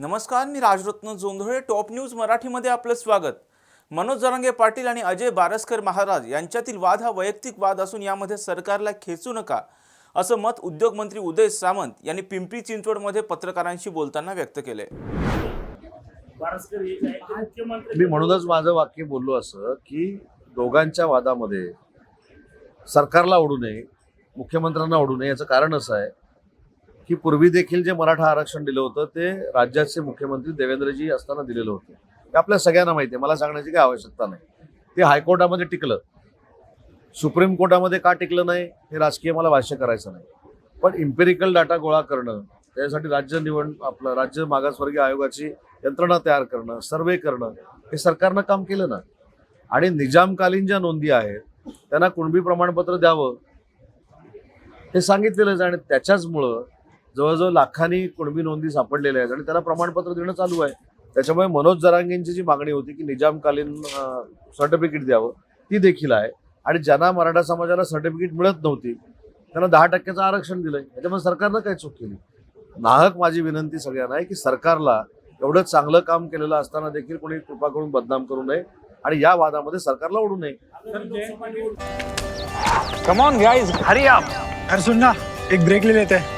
नमस्कार मी Rajratna Jondhale top news मराठीमध्ये आपलं स्वागत. मनोज जरांगे पाटील आणि अजय बारसकर महाराज यांच्यातील वाद हा वैयक्तिक वाद असून यामध्ये सरकारला खेचू नका असं मत उद्योगमंत्री उदय सामंत यांनी पिंपरी चिंचवडमध्ये पत्रकारांशी बोलताना व्यक्त केले. हे मी म्हणूनच माझं वाक्य बोललो असं की दोघांच्या वादामध्ये सरकारला ओढू नये मुख्यमंत्र्यांना ओढू नये याचं कारण असं आहे. की पूर्वी देखील जे मराठा आरक्षण दिलं होतं ते राज्याचे मुख्यमंत्री देवेंद्रजी असताना दिलेलं होतं. ते आपल्या सगळ्यांना माहिती आहे. मला सांगण्याची काही आवश्यकता नाही. ते हायकोर्टामध्ये टिकलं. सुप्रीम कोर्टामध्ये का टिकलं नाही हे राजकीय मला भाष्य करायचं नाही. पण इम्पेरिकल डाटा गोळा करणं त्यासाठी राज्य निवड आपलं राज्य मागासवर्गीय आयोगाची यंत्रणा तयार करणं सर्वे करणं हे सरकारनं काम केलं ना. आणि निजामकालीन ज्या नोंदी आहेत त्यांना कुणबी प्रमाणपत्र द्यावं हे सांगितलेलंच आणि त्याच्याचमुळं जवळजवळ लाखांनी कुणबी नोंदी सापडलेल्या आहेत आणि त्यांना प्रमाणपत्र देणं चालू आहे. त्याच्यामुळे मनोज जरांगेंची जी मागणी होती की निजामकालीन सर्टिफिकेट द्यावं ती देखील आहे. आणि ज्यांना मराठा समाजाला सर्टिफिकेट मिळत नव्हती त्यांना दहा टक्क्याचं आरक्षण दिलंय. त्याच्यामुळे सरकारनं काय चूक केली. नाहक माझी विनंती सगळ्यांना आहे की सरकारला एवढं चांगलं काम केलेलं असताना देखील कोणी कृपा करून बदनाम करू नये आणि या वादामध्ये सरकारला ओढू नये. कम ऑन गाइस हरी आप. अरे सुन ना एक ब्रेक ले लेते. हैं